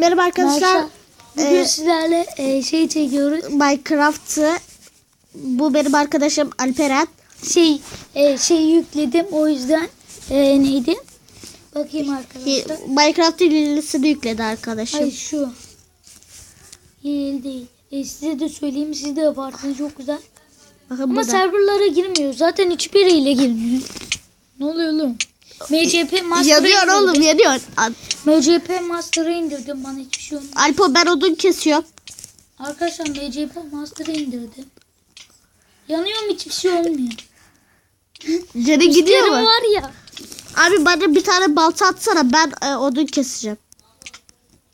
Merhaba arkadaşlar. Merhaba. Bugün Ee, sizlerle e, şey çekiyoruz. Minecraft'ı bu benim arkadaşım Alperen. Şey e, şey yükledim o yüzden e, neydi? Bakayım arkadaşlar. Minecraft lilisini yükledi arkadaşım. Ay şu. Değil değil. E, size de söyleyeyim siz de yaparsınız çok güzel. Bakın Ama burada. serverlara girmiyor. Zaten hiçbiriyle girmiyor. Ne oluyor oğlum? MCP Master'ı Yanıyor indirdim. oğlum yanıyor. Al- MCP Master'ı indirdim bana hiçbir şey olmadı. Alpo ben odun kesiyorum. Arkadaşlar MCP Master'ı indirdim. Yanıyorum hiçbir şey olmuyor. Canı gidiyor mu? var ya. Abi bana bir tane balta atsana ben e, odun keseceğim.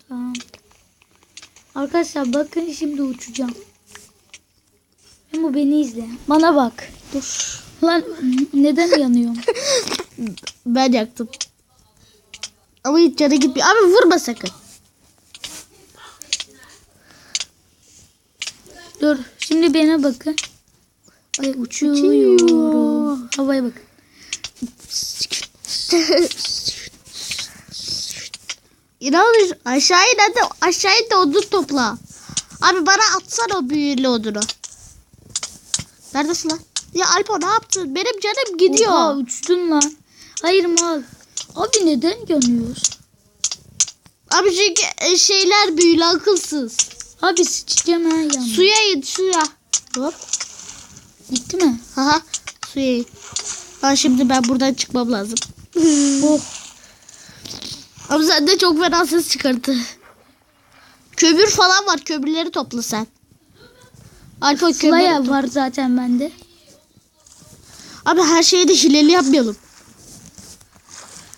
Tamam. Arkadaşlar bakın şimdi uçacağım. Ama beni izle. Bana bak. Dur. Lan neden yanıyorum? Ben yaktım. Ama hiç canı gitmiyor. Abi vurma sakın. Dur. Şimdi bana bakın. Ay uçuyorum. Havaya bakın. İnanın aşağı in hadi aşağı in de odun topla. Abi bana atsana o büyülü odunu. Neredesin lan? Ya Alpo ne yaptın? Benim canım gidiyor. Oha, uçtun lan. Hayır mal. Abi neden yanıyoruz? Abi çünkü e, şeyler büyülü akılsız. Abi sıçacağım ha yanıyor. Suya in suya. Hop. Gitti mi? Haha suya in. Ha şimdi ben buradan çıkmam lazım. Oh. Ama sen de çok fena ses çıkarttı. Kömür falan var. Kömürleri topla sen. Alpo kömür. Var zaten bende. Abi her şeyi de hileli yapmayalım.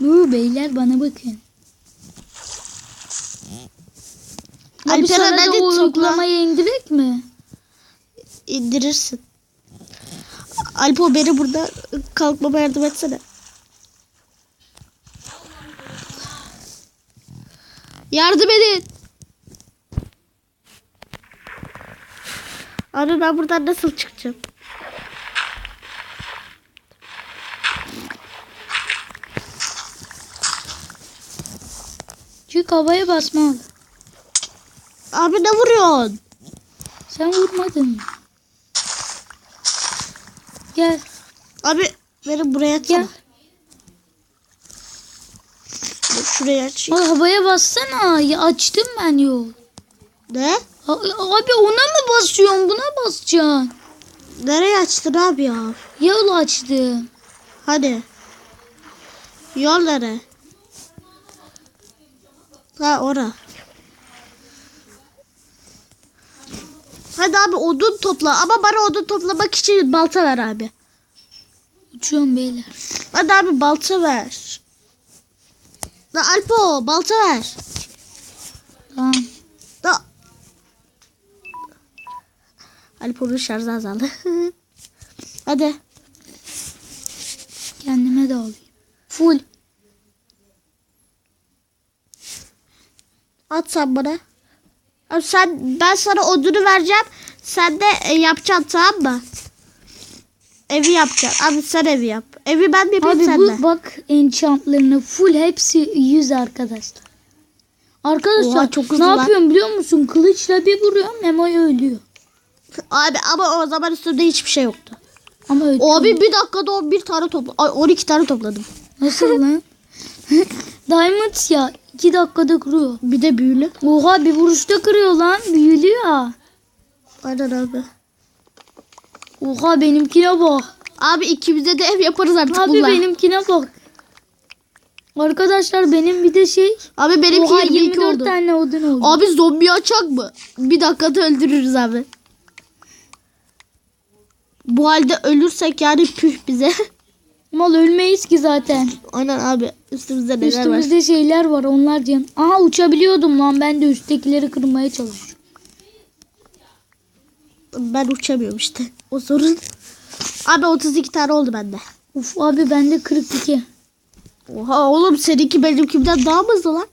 Uuu beyler bana bakın. Abi Alperen sana da uygulamayı indirek mi? İndirirsin. Alpo beni burada kalkmama yardım etsene. Yardım edin. Abi ben buradan nasıl çıkacağım? Havaya basma. Abi ne vuruyorsun? Sen vurmadın? Gel Abi beni buraya atsana. gel. Dur, Şuraya açayım. Aa, havaya bassana. Ya açtım ben yol. Ne? A- Abi ona mı basıyorsun? Buna basacaksın. Nereye açtın abi ya? Yol açtım. Hadi. Yol nere? Ha ora. Hadi abi odun topla ama bana odun toplamak için balta ver abi. Uçuyorum beyler. Hadi abi balta ver. La Alpo balta ver. Tamam. Da. Alpo'nun şarjı azaldı. Hadi. Kendime de alayım. Full. At sen bana. Abi sen ben sana odunu vereceğim. Sen de e, yapacaksın tamam mı? Evi yapacaksın. Abi sen evi yap. Evi ben yapayım Abi sen bu de. bak enchantlarını full hepsi 100 arkadaşlar. Arkadaşlar Oha, çok hızlı ne lan. yapıyorum biliyor musun? Kılıçla bir vuruyorum Memo'yu ölüyor. Abi ama o zaman üstümde hiçbir şey yoktu. Ama öldü. Abi bir dakikada 11 tane topla. Ay 12 tane topladım. Nasıl lan? Diamond ya 2 dakikada kırıyor. Bir de büyülü. Oha bir vuruşta kırıyor lan. Büyülü ya. Aynen abi. Oha benimkine bak. Abi ikimize de ev yaparız artık Abi bunlar. benimkine bak. Arkadaşlar benim bir de şey. Abi benimki Oha 22 24 oldu. tane odun oldu. Abi zombi açak mı? Bir dakikada öldürürüz abi. Bu halde ölürsek yani püh bize. Mal ölmeyiz ki zaten. Aynen abi üstümüzde neler var. Üstümüzde şeyler var onlar can. Aha uçabiliyordum lan ben de üsttekileri kırmaya çalışıyorum. Ben uçamıyorum işte. O sorun. Abi 32 tane oldu bende. Uf abi bende 42. Oha oğlum seninki benimkimden daha mı hızlı lan?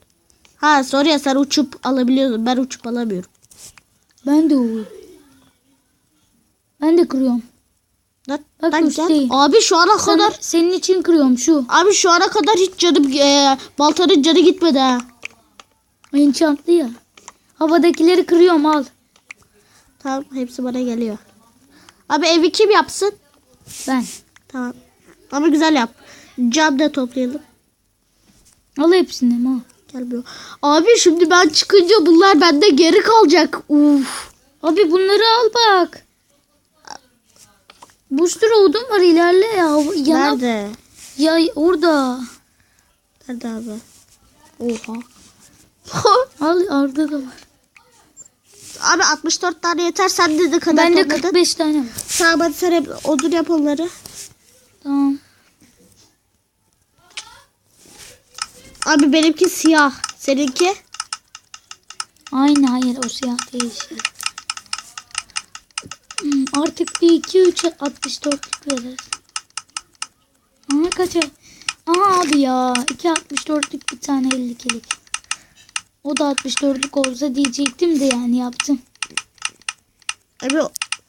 Ha sorry ya sen uçup alabiliyorsun. Ben uçup alamıyorum. Ben de o. Ben de kırıyorum. Lan, Bak lan gel. üstteyim. Abi şu ana kadar senin için kırıyorum şu. abi şu ana kadar hiç canım e, baltanın canı gitmedi ha. Enchantlı ya. Havadakileri kırıyorum al. Tamam hepsi bana geliyor. Abi evi kim yapsın? Ben. Tamam. Ama güzel yap. Cam da toplayalım. Al hepsini al. Gelmiyor. Abi şimdi ben çıkınca bunlar bende geri kalacak. Uf. Abi bunları al bak. Bir sürü odun var ilerle ya. Yana, Nerede? ya orada. Nerede abi? Oha. Al orada da var. abi 64 tane yeter. Sen de ne kadar Bende topladın? 45 tane var. Tamam hadi sen hep odun yap onları. Tamam. Abi benimki siyah. Seninki? Aynı hayır o siyah değil. Artık bir 2 3 64'lük veririz. Aha kaça? Aha abi ya 2 64'lük bir tane 52'lik. O da 64'lük olsa diyecektim de yani yaptım. Abi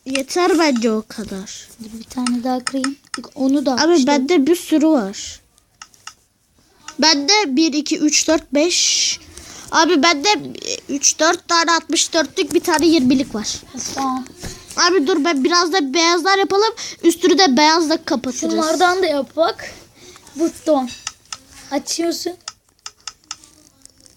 yeter bence o kadar. Dur bir tane daha kırayım. Onu da Abi 64. bende bir sürü var. Bende 1, 2, 3, 4, 5. Abi bende 3, 4 tane 64'lük bir tane 20'lik var. Tamam. Abi dur ben biraz da beyazlar yapalım. Üstünü de beyazla kapatırız. Şunlardan da yap bak. Buton. Açıyorsun.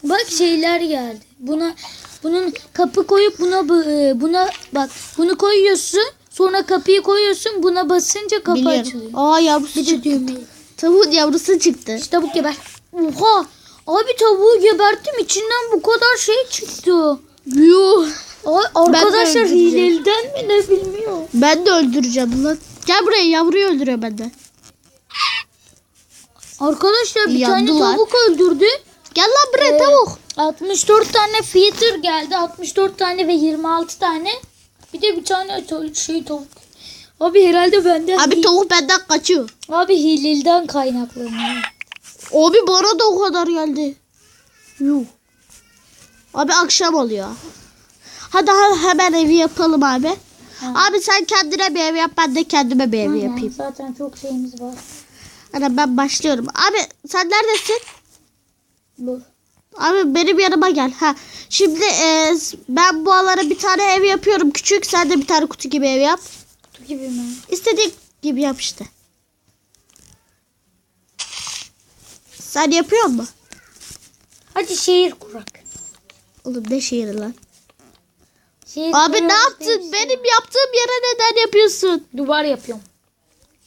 Bak şeyler geldi. Buna bunun kapı koyup buna bu- e, buna bak bunu koyuyorsun. Sonra kapıyı koyuyorsun. Buna basınca kapı Biliyorum. açılıyor. Aa yavrusu Bir çıktı. düğmeyi. Tavuğun yavrusu çıktı. İşte tavuk geber. Oha! Abi tavuğu geberttim. içinden bu kadar şey çıktı. Yuh. Ay, arkadaşlar öldüreceğim. hileliden mi ne bilmiyorum. Ben de öldüreceğim lan. Gel buraya yavruyu öldürüyor benden. Arkadaşlar bir tane Yandılar. tavuk öldürdü. Gel lan buraya Ee, tavuk. 64 tane feeder geldi. 64 tane ve 26 tane. Bir de bir tane şey tavuk. Abi herhalde benden Abi tavuk benden kaçıyor. Abi hilelden kaynaklanıyor. Abi bana da o kadar geldi. Yuh. Abi akşam oluyor. Hadi ha- hemen evi yapalım abi. Abi sen kendine bir ev yap ben de kendime bir ev Aynen, yapayım. Zaten çok şeyimiz var. Hadi ben başlıyorum. Abi sen neredesin? Bu. Abi benim yanıma gel. Ha. Şimdi e, ben bu alana bir tane ev yapıyorum küçük. Sen de bir tane kutu gibi ev yap. Kutu gibi mi? İstediğin gibi yap işte. Sen yapıyor musun? Hadi şehir kurak. Oğlum ne şehri lan? Şehir Abi ne yaptın? değil. Benim yaptığım yere neden yapıyorsun? Duvar yapıyorum.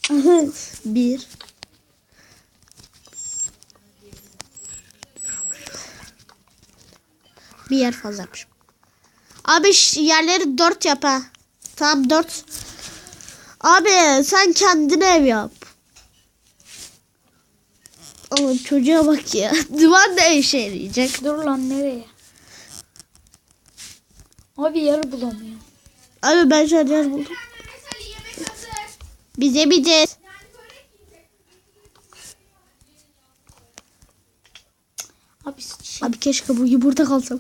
Bir. Bir yer fazla yapmışım. Abi yerleri dört yap ha. Tamam dört. Abi sen kendine ev yap. Oğlum çocuğa bak ya. Duvar ne işe yarayacak? Dur lan nereye? Abi yer bulamıyorum. Abi ben şu an yer buldum. Biz yemeyeceğiz. Abi şey, Abi keşke bu yumurta kalsam.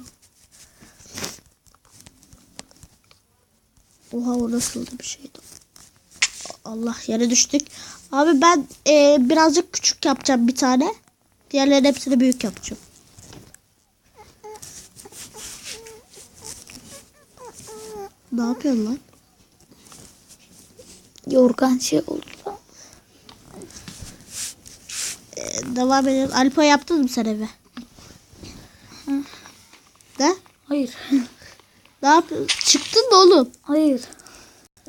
Oha o nasıl bir şeydi. Allah yere düştük. Abi ben e, birazcık küçük yapacağım bir tane. Diğerlerin hepsini büyük yapacağım. Ne yapıyorsun lan? yorgan şey oldu. lan. E, devam edelim. Alpa yaptın mı sen eve? Ne? Hayır. Ne yapıyorsun? Çıktın mı oğlum? Hayır.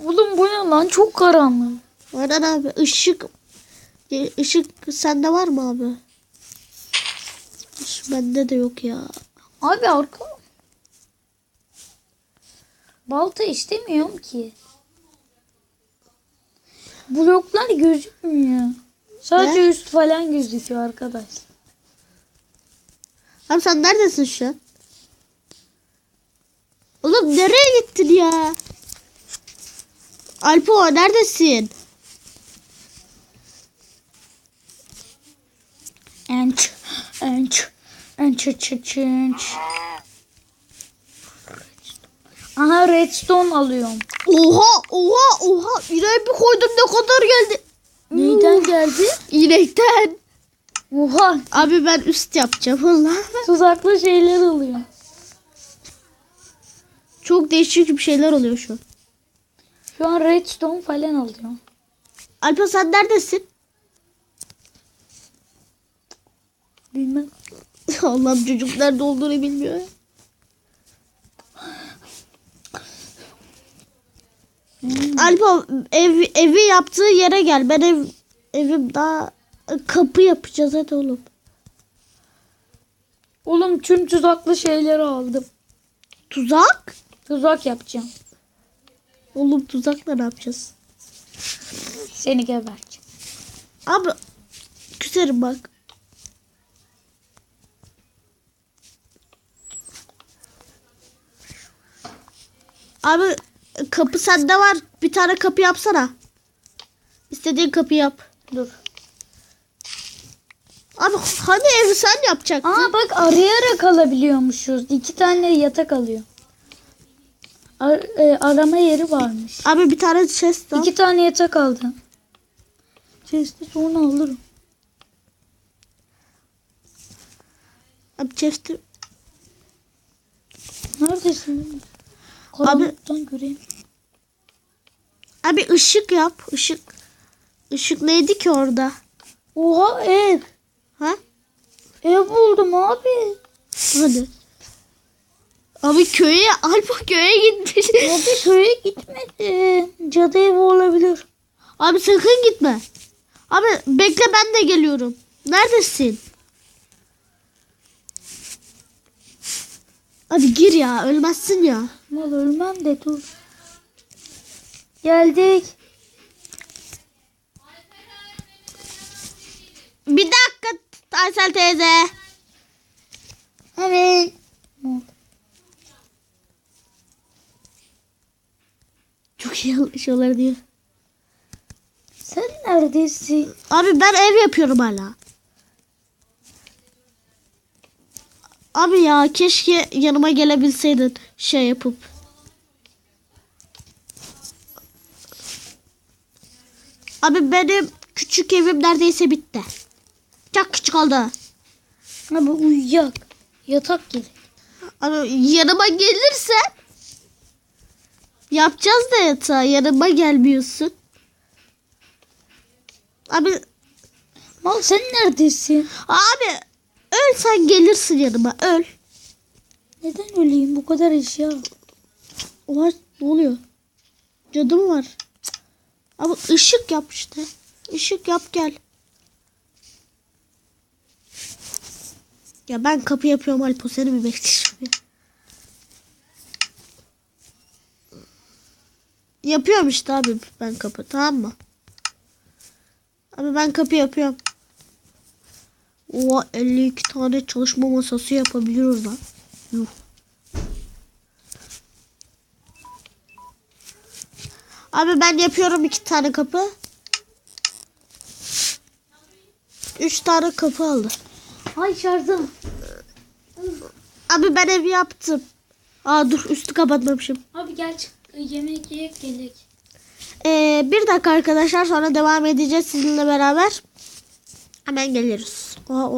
Oğlum bu ne lan çok karanlık. Aynen abi. Işık. E, ışık sende var mı abi? Işık bende de yok ya. Abi arka. Balta istemiyorum ki. Bloklar gözükmüyor. Sadece Ne? üst falan gözüküyor arkadaş. Abi sen neredesin şu an? Oğlum nereye gittin ya? Alpo neredesin? Enç, enç, enç, enç, enç, enç. Aha redstone alıyorum. Oha oha oha. İneğe bir koydum ne kadar geldi. Neyden geldi? İnekten. Oha Abi ben üst yapacağım Allah. tuzaklı şeyler oluyor. Çok değişik bir şeyler oluyor şu an. Şu an redstone falan alıyor. Alpa sen neredesin? Bilmem. Allah'ım çocuk nerede olduğunu bilmiyor. Alpa ev, evi yaptığı yere gel. Ben ev evim daha kapı yapacağız hadi oğlum. Oğlum tüm tuzaklı şeyleri aldım. Tuzak? Tuzak yapacağım. Oğlum tuzakla ne yapacağız? Seni geberteceğim. Abi küserim bak. Abi kapı sende var. Bir tane kapı yapsana. İstediğin kapı yap. Dur. Abi hani evi sen yapacaktın? Aa bak arayarak alabiliyormuşuz. İki tane yatak alıyor. Ar- e, arama yeri varmış. Abi bir tane chest al. İki tane yatak aldım. Chest'i sonra alırım. Abi chest'i Neredesin? Karanlıktan göreyim. Abi ışık yap. Işık. Işık neydi ki orada? Oha ev. Ha? Ev buldum abi. Hadi. Abi köye Alpa köye gitmiş. Abi köye gitmedi. Cadı evi olabilir. Abi sakın gitme. Abi bekle ben de geliyorum. Neredesin? Abi gir ya ölmezsin ya. Mal ölmem de dur. Geldik. Bir dakika Aysel teyze. Evet. Çok iyi anlaşıyorlar diyor. Sen neredesin? Abi ben ev yapıyorum hala. Abi ya keşke yanıma gelebilseydin şey yapıp. Abi benim küçük evim neredeyse bitti. Çok küçük oldu. Abi uyuyak. Yatak gerek. Abi yanıma gelirse yapacağız da yatağı. Yanıma gelmiyorsun. Abi Mal sen neredesin? abi öl sen gelirsin yanıma öl. Neden öleyim bu kadar eşya? Oha ne oluyor? Cadı mı var? Ama ışık yap işte. Işık yap gel. Ya ben kapı yapıyorum Alpo seni mi bekliyorum? Yapıyorum işte abi ben kapı tamam mı? Abi ben kapı yapıyorum. Oha 52 tane çalışma masası yapabiliyoruz lan. Yuh. Abi ben yapıyorum iki tane kapı. Üç tane kapı aldı. Ay şarjım. Abi ben ev yaptım. Aa dur üstü kapatmamışım. Abi gel çık yemek yiyek gelek. Ee, bir dakika arkadaşlar sonra devam edeceğiz sizinle beraber. Hemen geliriz. Oha, o